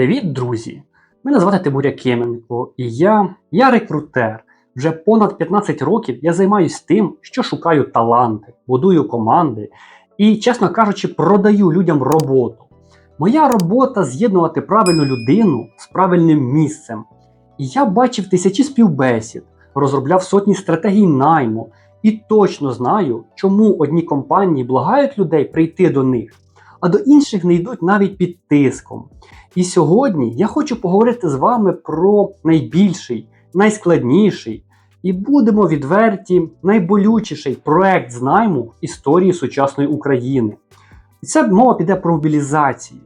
Привіт, друзі! Мене звати Тимур Якименко, і я, я рекрутер. Вже понад 15 років я займаюся тим, що шукаю таланти, будую команди і, чесно кажучи, продаю людям роботу. Моя робота з'єднувати правильну людину з правильним місцем. І я бачив тисячі співбесід, розробляв сотні стратегій найму і точно знаю, чому одні компанії благають людей прийти до них, а до інших не йдуть навіть під тиском. І сьогодні я хочу поговорити з вами про найбільший, найскладніший і будемо відверті, найболючіший проект з найму історії сучасної України. І це мова піде про мобілізацію.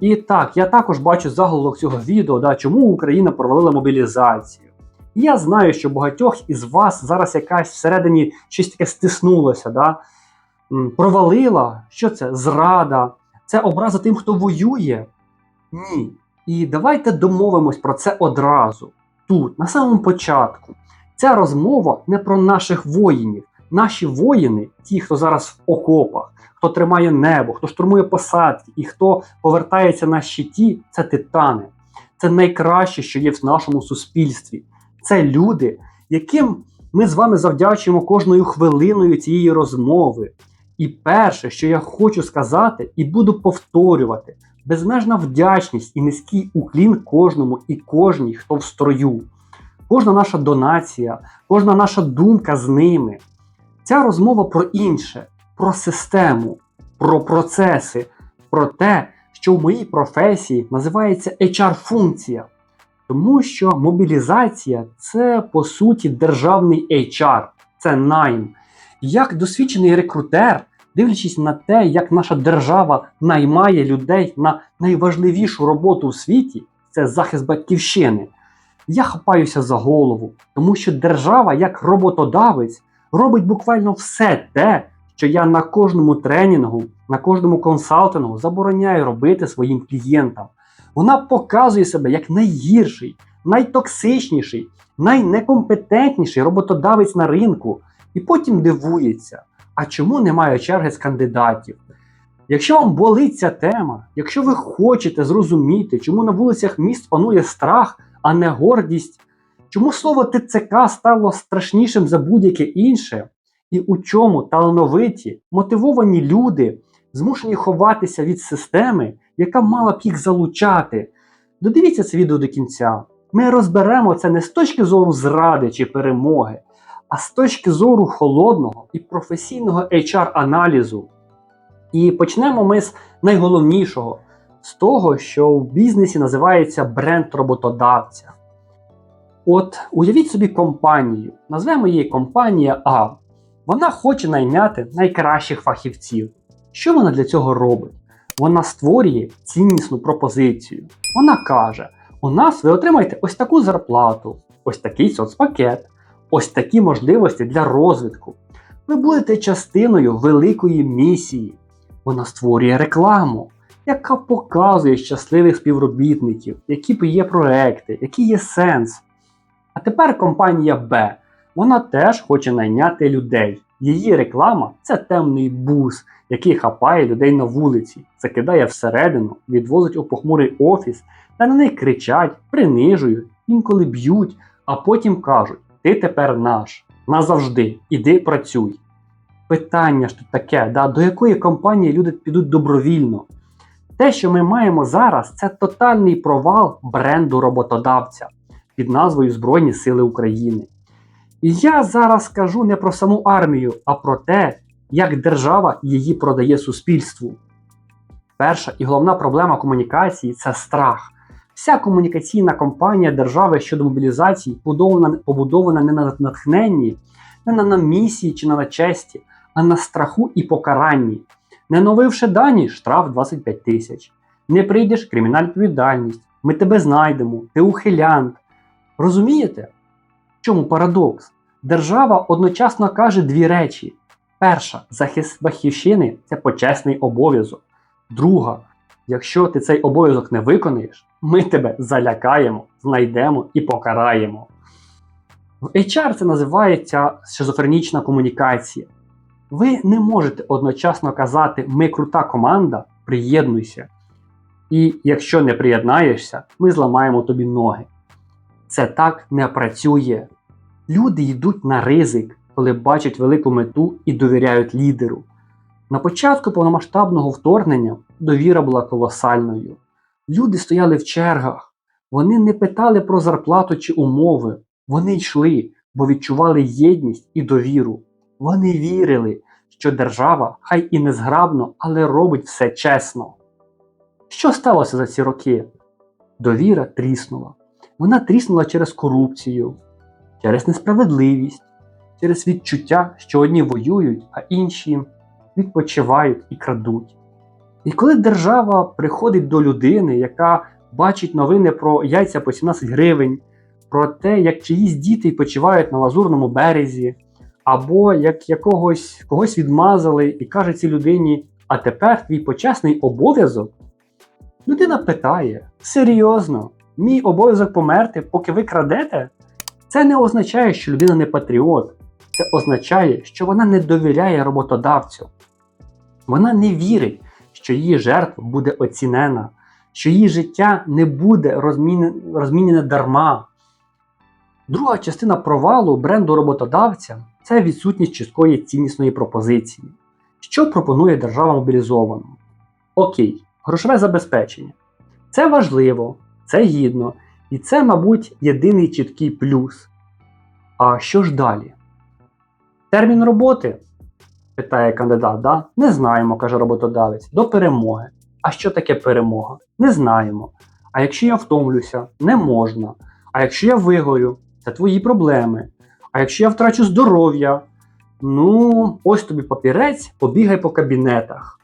І так, я також бачу заголовок цього відео, да, чому Україна провалила мобілізацію. І я знаю, що багатьох із вас зараз якась всередині щось таке стиснулося, да? Провалила. Що це? Зрада, це образа тим, хто воює. Ні. І давайте домовимось про це одразу. Тут, на самому початку. Ця розмова не про наших воїнів. Наші воїни, ті, хто зараз в окопах, хто тримає небо, хто штурмує посадки і хто повертається на щиті, це титани. Це найкраще, що є в нашому суспільстві. Це люди, яким ми з вами завдячуємо кожною хвилиною цієї розмови. І перше, що я хочу сказати, і буду повторювати, безмежна вдячність і низький уклін кожному і кожній, хто в строю. Кожна наша донація, кожна наша думка з ними. Ця розмова про інше, про систему, про процеси, про те, що в моїй професії називається HR-функція. Тому що мобілізація це по суті державний HR, це найм. Як досвідчений рекрутер, дивлячись на те, як наша держава наймає людей на найважливішу роботу в світі, це захист батьківщини. Я хапаюся за голову, тому що держава, як роботодавець, робить буквально все те, що я на кожному тренінгу, на кожному консалтингу забороняю робити своїм клієнтам. Вона показує себе як найгірший, найтоксичніший, найнекомпетентніший роботодавець на ринку, і потім дивується, а чому немає черги з кандидатів? Якщо вам болить ця тема, якщо ви хочете зрозуміти, чому на вулицях міст панує страх, а не гордість, чому слово ТЦК стало страшнішим за будь-яке інше, і у чому талановиті, мотивовані люди змушені ховатися від системи, яка мала б їх залучати. Додивіться це відео до кінця. Ми розберемо це не з точки зору зради чи перемоги, а з точки зору холодного і професійного HR-аналізу. І почнемо ми з найголовнішого, з того, що в бізнесі називається бренд роботодавця. От уявіть собі компанію, назвемо її компанія А. Вона хоче найняти найкращих фахівців. Що вона для цього робить? Вона створює ціннісну пропозицію. Вона каже: у нас ви отримаєте ось таку зарплату, ось такий соцпакет, ось такі можливості для розвитку. Ви будете частиною великої місії. Вона створює рекламу, яка показує щасливих співробітників, які є проекти, який є сенс. А тепер компанія Б. Вона теж хоче найняти людей. Її реклама це темний бус, який хапає людей на вулиці, закидає всередину, відвозить у похмурий офіс, та на них кричать, принижують, інколи б'ють, а потім кажуть: ти тепер наш, назавжди, іди працюй. Питання ж тут таке, да, до якої компанії люди підуть добровільно? Те, що ми маємо зараз, це тотальний провал бренду роботодавця під назвою Збройні Сили України. І я зараз скажу не про саму армію, а про те, як держава її продає суспільству. Перша і головна проблема комунікації це страх. Вся комунікаційна кампанія держави щодо мобілізації побудована, побудована не на натхненні, не на місії чи на честі, а на страху і покаранні. Не новивши дані, штраф 25 тисяч. Не прийдеш кримінальна відповідальність. Ми тебе знайдемо, ти ухилянт. Розумієте? В чому парадокс? Держава одночасно каже дві речі: перша, захист батьківщини це почесний обов'язок. Друга, якщо ти цей обов'язок не виконаєш, ми тебе залякаємо, знайдемо і покараємо. В HR це називається шизофренічна комунікація. Ви не можете одночасно казати Ми крута команда, приєднуйся. І якщо не приєднаєшся, ми зламаємо тобі ноги. Це так не працює. Люди йдуть на ризик, коли бачать велику мету і довіряють лідеру. На початку повномасштабного вторгнення довіра була колосальною. Люди стояли в чергах, вони не питали про зарплату чи умови. Вони йшли, бо відчували єдність і довіру. Вони вірили, що держава, хай і незграбно, але робить все чесно. Що сталося за ці роки? Довіра тріснула. Вона тріснула через корупцію, через несправедливість, через відчуття, що одні воюють, а інші відпочивають і крадуть. І коли держава приходить до людини, яка бачить новини про яйця по 17 гривень, про те, як чиїсь діти відпочивають на лазурному березі, або як якогось когось відмазали і каже цій людині, а тепер твій почесний обов'язок. Людина питає: серйозно, мій обов'язок померти, поки ви крадете? Це не означає, що людина не патріот. Це означає, що вона не довіряє роботодавцю. Вона не вірить, що її жертва буде оцінена, що її життя не буде розмінене, дарма. Друга частина провалу бренду роботодавця це відсутність чіткої ціннісної пропозиції. Що пропонує держава мобілізованому? Окей, грошове забезпечення. Це важливо, це гідно, і це, мабуть, єдиний чіткий плюс. А що ж далі? Термін роботи? Питає кандидат. Да? Не знаємо, каже роботодавець, до перемоги. А що таке перемога? Не знаємо. А якщо я втомлюся, не можна. А якщо я вигорю, це твої проблеми. А якщо я втрачу здоров'я, ну, ось тобі папірець, побігай по кабінетах.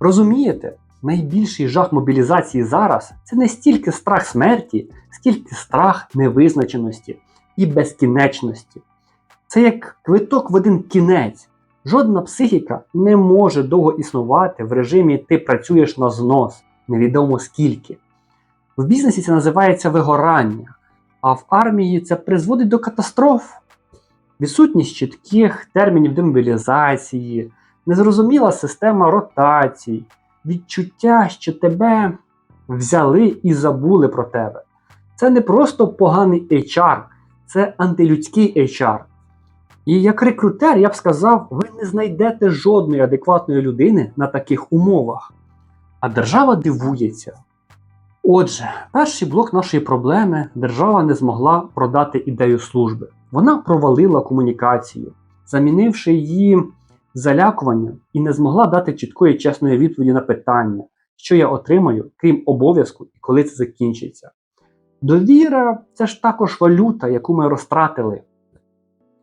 Розумієте, найбільший жах мобілізації зараз це не стільки страх смерті, скільки страх невизначеності і безкінечності. Це як квиток в один кінець. Жодна психіка не може довго існувати в режимі ти працюєш на знос, невідомо скільки. В бізнесі це називається вигорання, а в армії це призводить до катастроф. Відсутність чітких термінів демобілізації, незрозуміла система ротацій, відчуття, що тебе взяли і забули про тебе. Це не просто поганий HR, це антилюдський HR. І як рекрутер, я б сказав, ви не знайдете жодної адекватної людини на таких умовах. А держава дивується. Отже, перший блок нашої проблеми держава не змогла продати ідею служби. Вона провалила комунікацію, замінивши її залякуванням і не змогла дати чіткої чесної відповіді на питання, що я отримаю, крім обов'язку і коли це закінчиться. Довіра це ж також валюта, яку ми розтратили.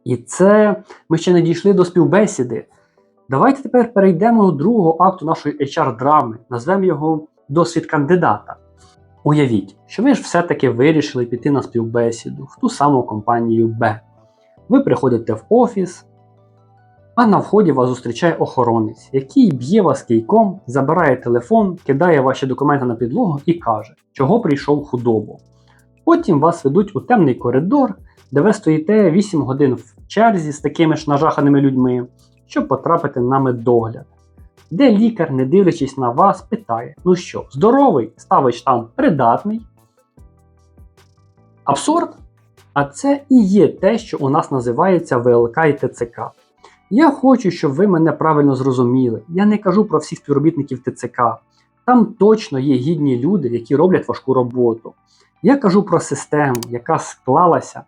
І це ми ще не дійшли до співбесіди. Давайте тепер перейдемо до другого акту нашої HR-драми, назвемо його досвід кандидата. Уявіть, що ви ж все-таки вирішили піти на співбесіду в ту саму компанію Б. Ви приходите в офіс, а на вході вас зустрічає охоронець, який б'є вас кийком, забирає телефон, кидає ваші документи на підлогу і каже, чого прийшов худобу. Потім вас ведуть у темний коридор, де ви стоїте 8 годин в черзі з такими ж нажаханими людьми, щоб потрапити на медогляд. Де лікар, не дивлячись на вас, питає: Ну що, здоровий, ставиш там придатний. Абсурд? А це і є те, що у нас називається ВЛК і ТЦК. Я хочу, щоб ви мене правильно зрозуміли. Я не кажу про всіх співробітників ТЦК. Там точно є гідні люди, які роблять важку роботу. Я кажу про систему, яка склалася,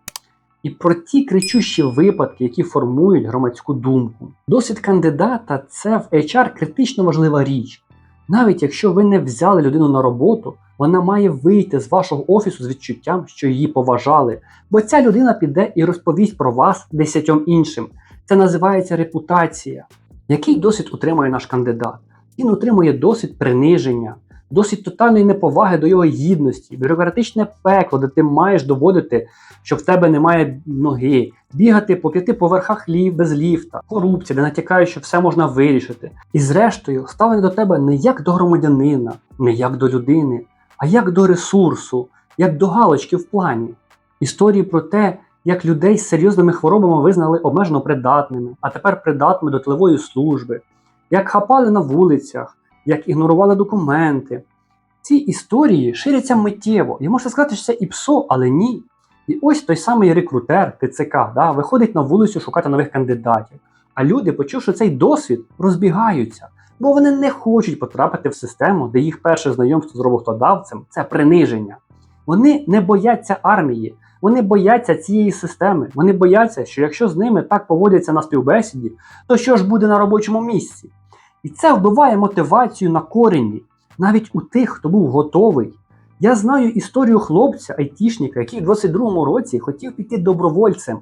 і про ті кричущі випадки, які формують громадську думку. Досвід кандидата це в HR критично важлива річ. Навіть якщо ви не взяли людину на роботу, вона має вийти з вашого офісу з відчуттям, що її поважали. Бо ця людина піде і розповість про вас десятьом іншим. Це називається репутація. Який досвід отримує наш кандидат? Він отримує досвід приниження, досвід тотальної неповаги до його гідності, бюрократичне пекло, де ти маєш доводити, що в тебе немає ноги, бігати по п'яти поверхах лів без ліфта, корупція, де натякають, що все можна вирішити. І зрештою, ставлення до тебе не як до громадянина, не як до людини, а як до ресурсу, як до галочки в плані. Історії про те, як людей з серйозними хворобами визнали обмежено придатними, а тепер придатними до тилової служби, як хапали на вулицях, як ігнорували документи. Ці історії ширяться миттєво. І можна сказати, що це і ПСО, але ні. І ось той самий рекрутер ТЦК да, виходить на вулицю шукати нових кандидатів. А люди, почувши цей досвід, розбігаються, бо вони не хочуть потрапити в систему, де їх перше знайомство з роботодавцем це приниження. Вони не бояться армії, вони бояться цієї системи. Вони бояться, що якщо з ними так поводяться на співбесіді, то що ж буде на робочому місці? І це вбиває мотивацію на корені, навіть у тих, хто був готовий. Я знаю історію хлопця, айтішника, який в 22-му році хотів піти добровольцем.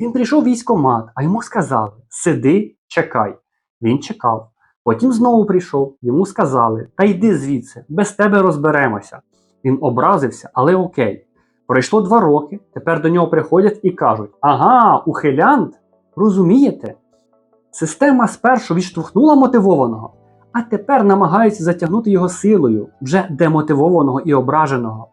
Він прийшов в військкомат, а йому сказали: сиди, чекай. Він чекав. Потім знову прийшов, йому сказали: Та йди звідси, без тебе розберемося. Він образився, але окей. Пройшло два роки, тепер до нього приходять і кажуть: Ага, ухилянт, розумієте? Система спершу відштовхнула мотивованого, а тепер намагаються затягнути його силою, вже демотивованого і ображеного.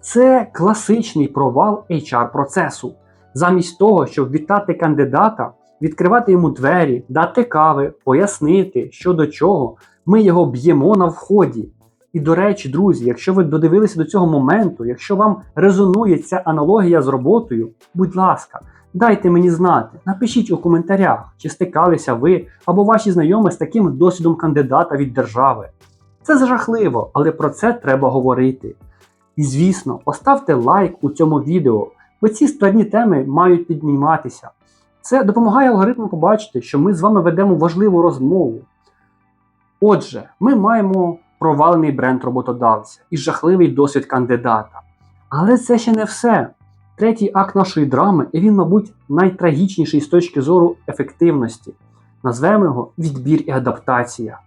Це класичний провал HR-процесу. Замість того, щоб вітати кандидата, відкривати йому двері, дати кави, пояснити, що до чого, ми його б'ємо на вході. І до речі, друзі, якщо ви додивилися до цього моменту, якщо вам резонує ця аналогія з роботою, будь ласка, дайте мені знати, напишіть у коментарях, чи стикалися ви або ваші знайомі з таким досвідом кандидата від держави. Це жахливо, але про це треба говорити. І звісно, поставте лайк у цьому відео, бо ці складні теми мають підніматися. Це допомагає алгоритму побачити, що ми з вами ведемо важливу розмову. Отже, ми маємо провалений бренд роботодавця і жахливий досвід кандидата. Але це ще не все. Третій акт нашої драми, і він, мабуть, найтрагічніший з точки зору ефективності. Назвемо його відбір і адаптація.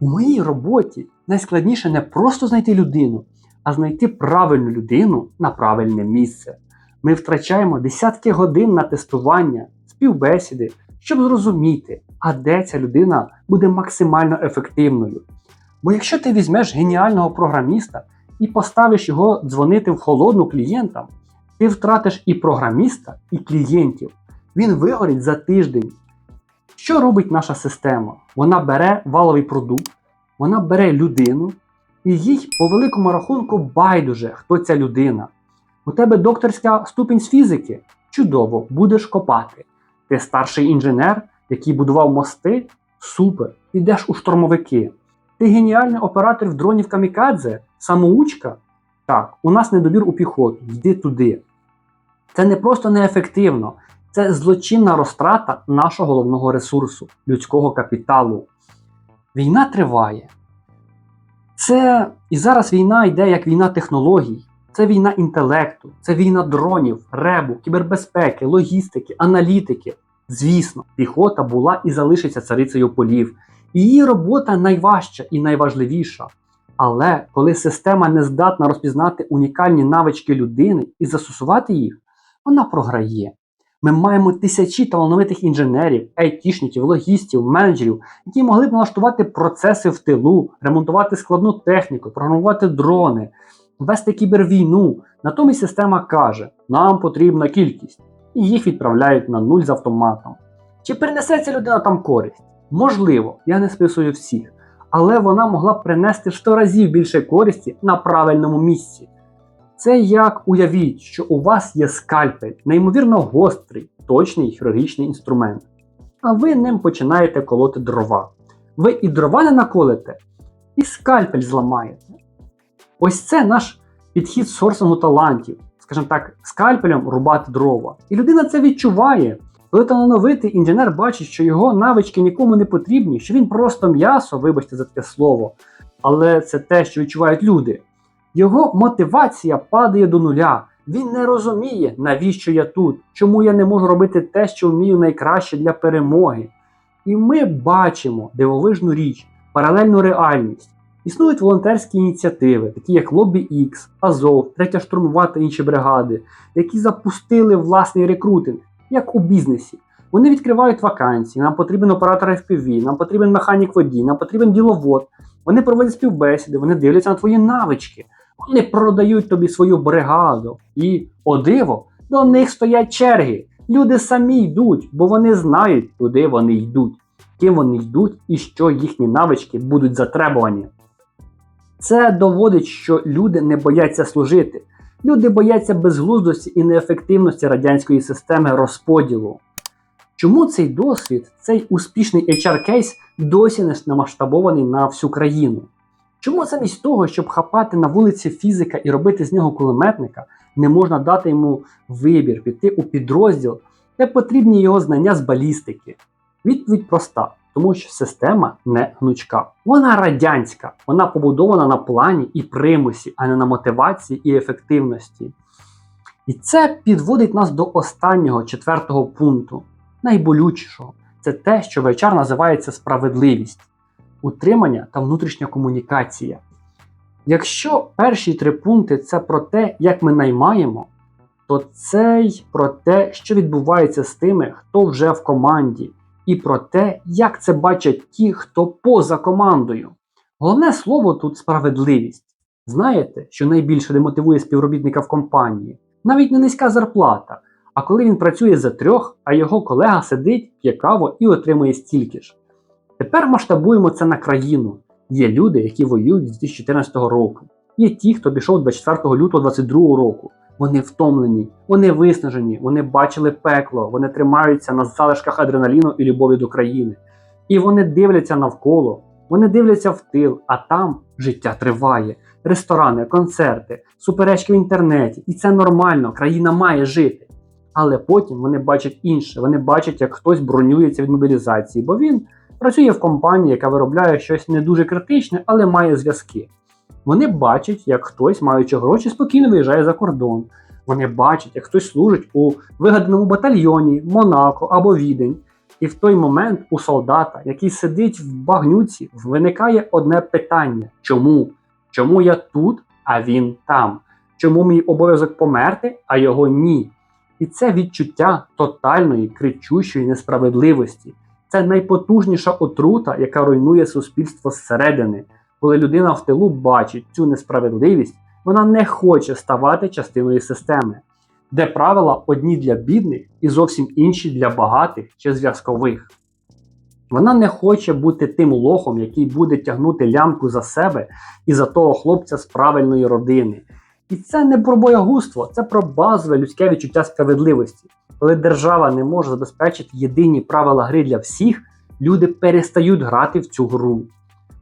У моїй роботі найскладніше не просто знайти людину, а знайти правильну людину на правильне місце. Ми втрачаємо десятки годин на тестування, співбесіди, щоб зрозуміти, а де ця людина буде максимально ефективною. Бо якщо ти візьмеш геніального програміста і поставиш його дзвонити в холодну клієнтам, ти втратиш і програміста, і клієнтів. Він вигорить за тиждень. Що робить наша система? Вона бере валовий продукт, вона бере людину, і їй по великому рахунку байдуже, хто ця людина. У тебе докторська ступінь з фізики? Чудово, будеш копати. Ти старший інженер, який будував мости? Супер, підеш у штурмовики. Ти геніальний оператор в дронів камікадзе? Самоучка? Так, у нас недобір у піхоту, йди туди. Це не просто неефективно, це злочинна розтрата нашого головного ресурсу, людського капіталу. Війна триває. Це і зараз війна йде як війна технологій, це війна інтелекту, це війна дронів, ребу, кібербезпеки, логістики, аналітики. Звісно, піхота була і залишиться царицею полів. Її робота найважча і найважливіша. Але коли система не здатна розпізнати унікальні навички людини і застосувати їх, вона програє. Ми маємо тисячі талановитих інженерів, айтішників, логістів, менеджерів, які могли б налаштувати процеси в тилу, ремонтувати складну техніку, програмувати дрони, вести кібервійну. Натомість система каже, нам потрібна кількість, і їх відправляють на нуль з автоматом. Чи принесе ця людина там користь? Можливо, я не списую всіх, але вона могла б принести в 100 разів більше користі на правильному місці. Це як уявіть, що у вас є скальпель, неймовірно гострий, точний хірургічний інструмент. А ви ним починаєте колоти дрова. Ви і дрова не наколите, і скальпель зламаєте. Ось це наш підхід сорсингу талантів, скажімо так, скальпелем рубати дрова. І людина це відчуває. Коли талановитий інженер бачить, що його навички нікому не потрібні, що він просто м'ясо, вибачте за таке слово, але це те, що відчувають люди. Його мотивація падає до нуля. Він не розуміє, навіщо я тут, чому я не можу робити те, що вмію найкраще для перемоги. І ми бачимо дивовижну річ, паралельну реальність. Існують волонтерські ініціативи, такі як Lobby X, Азов, Третя штурмова та інші бригади, які запустили власний рекрутинг, як у бізнесі. Вони відкривають вакансії, нам потрібен оператор FPV, нам потрібен механік водій, нам потрібен діловод. Вони проводять співбесіди, вони дивляться на твої навички. Вони продають тобі свою бригаду. І, о диво, до них стоять черги. Люди самі йдуть, бо вони знають, куди вони йдуть, ким вони йдуть і що їхні навички будуть затребувані. Це доводить, що люди не бояться служити. Люди бояться безглуздості і неефективності радянської системи розподілу. Чому цей досвід, цей успішний HR-кейс досі не намасштабований на всю країну? Чому замість того, щоб хапати на вулиці фізика і робити з нього кулеметника, не можна дати йому вибір, піти у підрозділ, де потрібні його знання з балістики? Відповідь проста, тому що система не гнучка. Вона радянська, вона побудована на плані і примусі, а не на мотивації і ефективності. І це підводить нас до останнього четвертого пункту, найболючішого. Це те, що в HR називається справедливість, утримання та внутрішня комунікація. Якщо перші три пункти це про те, як ми наймаємо, то це й про те, що відбувається з тими, хто вже в команді, і про те, як це бачать ті, хто поза командою. Головне слово тут справедливість. Знаєте, що найбільше демотивує співробітника в компанії? Навіть не низька зарплата. А коли він працює за трьох, а його колега сидить, п'є каву і отримує стільки ж. Тепер масштабуємо це на країну. Є люди, які воюють з 2014 року. Є ті, хто пішов 24 лютого 2022 року. Вони втомлені, вони виснажені, вони бачили пекло, вони тримаються на залишках адреналіну і любові до країни. І вони дивляться навколо, вони дивляться в тил, а там життя триває. Ресторани, концерти, суперечки в інтернеті. І це нормально, країна має жити. Але потім вони бачать інше. Вони бачать, як хтось бронюється від мобілізації, бо він працює в компанії, яка виробляє щось не дуже критичне, але має зв'язки. Вони бачать, як хтось, маючи гроші, спокійно виїжджає за кордон. Вони бачать, як хтось служить у вигаданому батальйоні, Монако або Відень. І в той момент у солдата, який сидить в багнюці, виникає одне питання: чому? Чому я тут, а він там? Чому мій обов'язок померти, а його ні? І це відчуття тотальної кричущої несправедливості. Це найпотужніша отрута, яка руйнує суспільство зсередини. Коли людина в тилу бачить цю несправедливість, вона не хоче ставати частиною системи, де правила одні для бідних і зовсім інші для багатих чи зв'язкових. Вона не хоче бути тим лохом, який буде тягнути лямку за себе і за того хлопця з правильної родини. І це не про боягузтво, це про базове людське відчуття справедливості. Коли держава не може забезпечити єдині правила гри для всіх, люди перестають грати в цю гру.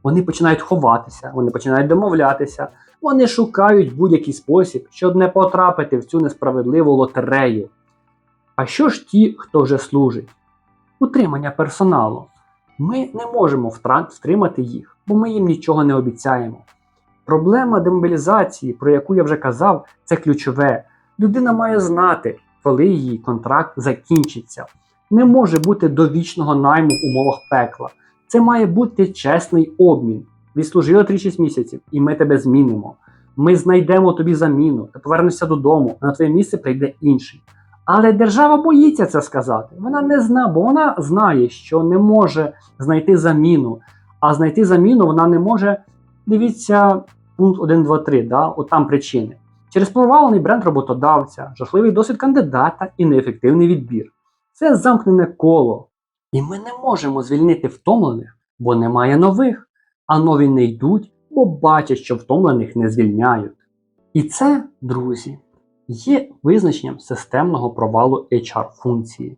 Вони починають ховатися, вони починають домовлятися, вони шукають будь-який спосіб, щоб не потрапити в цю несправедливу лотерею. А що ж ті, хто вже служить? Утримання персоналу. Ми не можемо втримати їх, бо ми їм нічого не обіцяємо. Проблема демобілізації, про яку я вже казав, це ключове. Людина має знати, коли її контракт закінчиться. Не може бути довічного найму в умовах пекла. Це має бути чесний обмін. Відслужили 3-6 місяців, і ми тебе змінимо. Ми знайдемо тобі заміну, ти повернешся додому, на твоє місце прийде інший. Але держава боїться це сказати. Вона не знає, бо вона знає, що не може знайти заміну. А знайти заміну вона не може. Дивіться, пункт 1, 2, 3, да? от там причини. Через провалений бренд роботодавця, жахливий досвід кандидата і неефективний відбір. Це замкнене коло. І ми не можемо звільнити втомлених, бо немає нових, а нові не йдуть, бо бачать, що втомлених не звільняють. І це, друзі, є визначенням системного провалу HR-функції.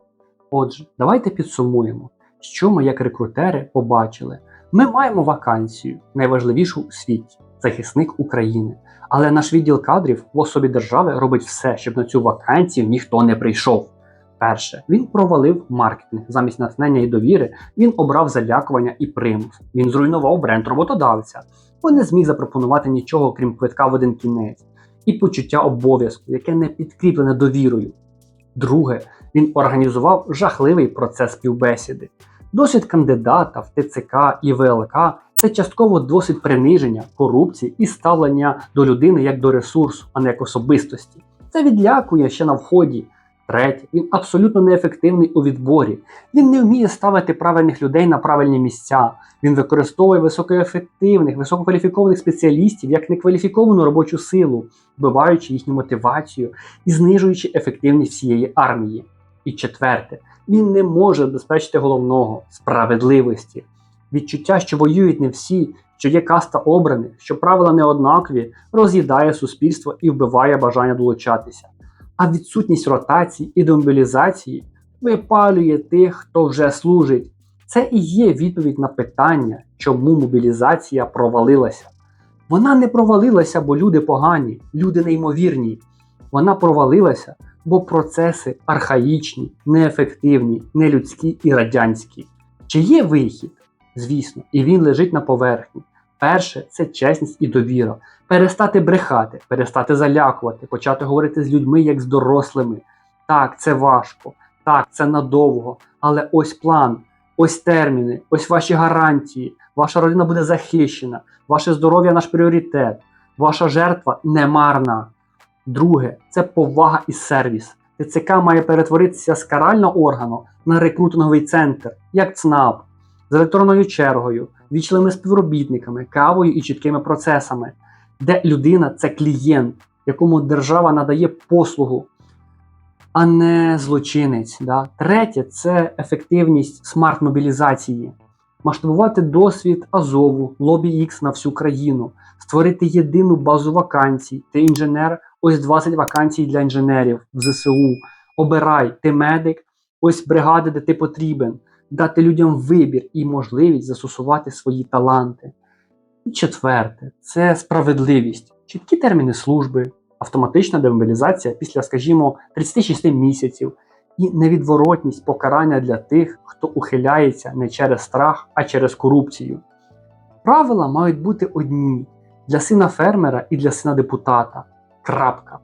Отже, давайте підсумуємо, що ми, як рекрутери, побачили. Ми маємо вакансію, найважливішу у світі захисник України. Але наш відділ кадрів в особі держави робить все, щоб на цю вакансію ніхто не прийшов. Перше, він провалив маркетинг замість натхнення і довіри. Він обрав залякування і примус. Він зруйнував бренд роботодавця, бо не зміг запропонувати нічого, крім квитка в один кінець, і почуття обов'язку, яке не підкріплене довірою. Друге, він організував жахливий процес співбесіди. Досвід кандидата в ТЦК і ВЛК це частково досвід приниження, корупції і ставлення до людини як до ресурсу, а не як особистості. Це відлякує ще на вході. Третє, він абсолютно неефективний у відборі. Він не вміє ставити правильних людей на правильні місця. Він використовує високоефективних, висококваліфікованих спеціалістів як некваліфіковану робочу силу, вбиваючи їхню мотивацію і знижуючи ефективність всієї армії. І четверте, він не може забезпечити головного справедливості. Відчуття, що воюють не всі, що є каста обраних, що правила неоднакові, роз'їдає суспільство і вбиває бажання долучатися. А відсутність ротації і демобілізації випалює тих, хто вже служить. Це і є відповідь на питання, чому мобілізація провалилася. Вона не провалилася, бо люди погані, люди неймовірні. Вона провалилася, бо процеси архаїчні, неефективні, нелюдські і радянські. Чи є вихід? Звісно, і він лежить на поверхні. Перше це чесність і довіра. Перестати брехати, перестати залякувати, почати говорити з людьми як з дорослими. Так, це важко, так, це надовго, але ось план, ось терміни, ось ваші гарантії. Ваша родина буде захищена, ваше здоров'я наш пріоритет, ваша жертва не марна. Друге це повага і сервіс. ТЦК має перетворитися з карального органу на рекрутинговий центр, як ЦНАП, з електронною чергою, вічливими співробітниками, кавою і чіткими процесами, де людина це клієнт, якому держава надає послугу, а не злочинець. Да? Третє це ефективність смарт-мобілізації, масштабувати досвід Азову, лобі X на всю країну, створити єдину базу вакансій. Ти інженер, ось 20 вакансій для інженерів в ЗСУ. Обирай, ти медик, ось бригади, де ти потрібен, дати людям вибір і можливість застосувати свої таланти. І четверте це справедливість, чіткі терміни служби, автоматична демобілізація після, скажімо, 36 місяців і невідворотність покарання для тих, хто ухиляється не через страх, а через корупцію. Правила мають бути одні для сина фермера і для сина депутата. Крапка.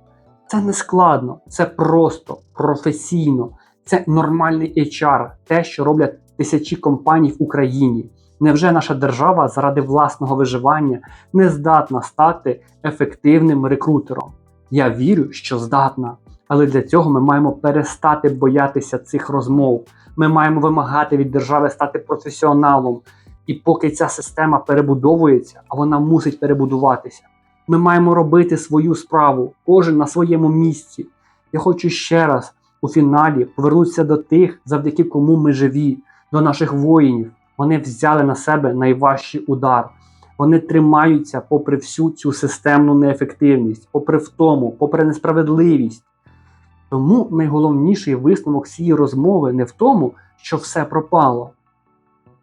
Це не складно, це просто, професійно, це нормальний HR, те, що роблять тисячі компаній в Україні. Невже наша держава заради власного виживання не здатна стати ефективним рекрутером? Я вірю, що здатна. Але для цього ми маємо перестати боятися цих розмов. Ми маємо вимагати від держави стати професіоналом. І поки ця система перебудовується, а вона мусить перебудуватися, ми маємо робити свою справу, кожен на своєму місці. Я хочу ще раз у фіналі повернутися до тих, завдяки кому ми живі, до наших воїнів. Вони взяли на себе найважчий удар. Вони тримаються попри всю цю системну неефективність, попри втому, попри несправедливість. Тому найголовніший висновок цієї розмови не в тому, що все пропало,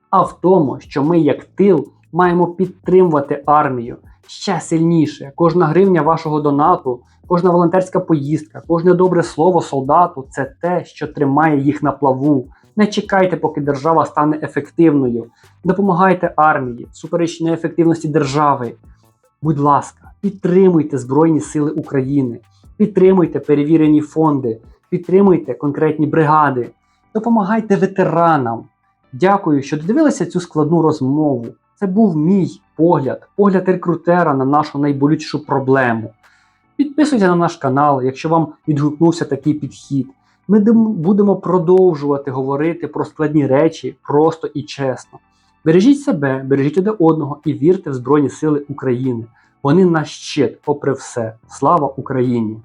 а в тому, що ми, як тил, маємо підтримувати армію ще сильніше. Кожна гривня вашого донату, кожна волонтерська поїздка, кожне добре слово солдату це те, що тримає їх на плаву. Не чекайте, поки держава стане ефективною. Допомагайте армії, всупереч неефективності держави. Будь ласка, підтримуйте Збройні Сили України, підтримуйте перевірені фонди, підтримуйте конкретні бригади, допомагайте ветеранам. Дякую, що додивилися цю складну розмову. Це був мій погляд, погляд рекрутера на нашу найболючішу проблему. Підписуйтесь на наш канал, якщо вам відгукнувся такий підхід. Ми будемо продовжувати говорити про складні речі просто і чесно. Бережіть себе, бережіть один одного і вірте в Збройні Сили України. Вони наш щит, попри все. Слава Україні!